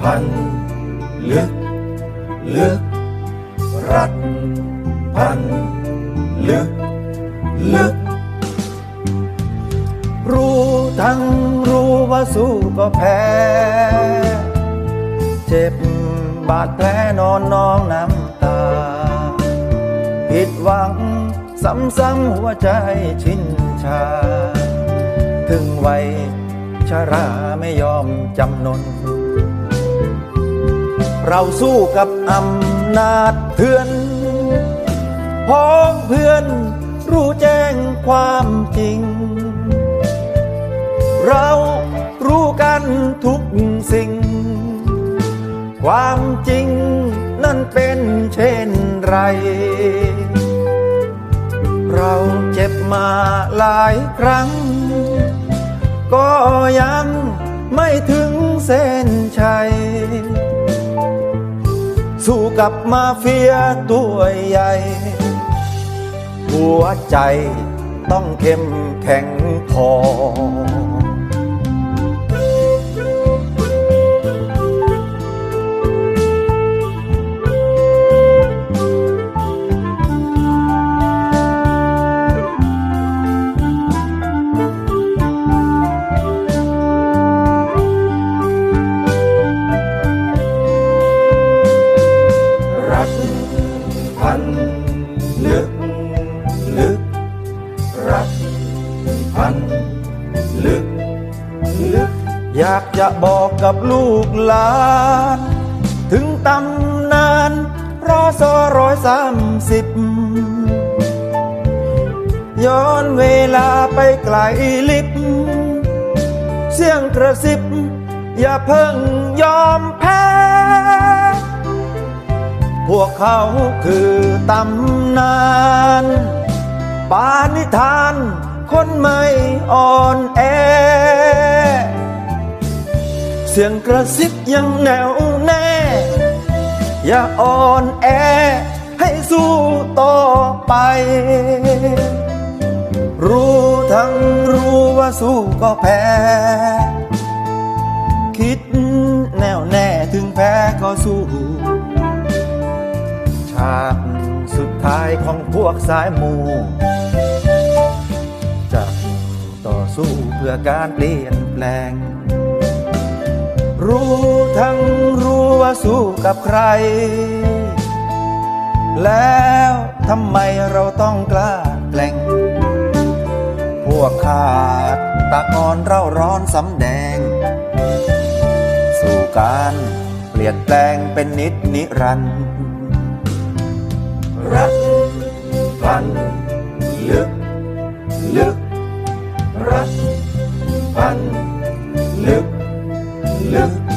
พัน ลึก ลึก รักพัน ลึก ลึก รู้ทั้งรู้ว่าสู้ก็แพ้ เจ็บบาดแผลนอนนองน้ำตา ผิดหวังซ้ำๆหัวใจชินชา ถึงวัย ชราไม่ยอมจำนน เราสู้กับอำนาจเถื่อนพ้องเพื่อนรู้แจ้งความจริง เรารู้กันทุกสิ่ง ความจริงนั่นเป็นเช่นไร เราเจ็บมาหลายครั้ง ก็ยังไม่ถึงเส้นชัย สู้กับมาเฟียตัวใหญ่ หัวใจต้องเข้มแข็งพอ พัน ลึก ลึก อยากจะบอกกับลูกหลาน ถึงตำนานรอสอร้อยสามสิบย้อนเวลาไปไกลลิบ เสียงกระซิบ อย่าเพิ่งยอมแพ้ พวกเขาคือตำนาน ปานิธาน คนไม่อ่อนแอ เสียงกระซิบยังแน่วแน่ อย่าอ่อนแอ ให้สู้ต่อไป รู้ทั้งรู้ว่าสู้ก็แพ้ คิดแน่วแน่ถึงแพ้ก็สู้ฉากสุดท้ายของพวกสายมูจะต่อ สู้เพื่อการเปลี่ยนแปลง รู้ทั้งรู้ว่าสู้กับใคร แล้วทำไมเราต้องกล้าแกล้งพวกขาดตากอนเร่าร้อนสำแดง สู่การเปลี่ยนแปลงเป็นนิดนิรันดร์รักพัน love.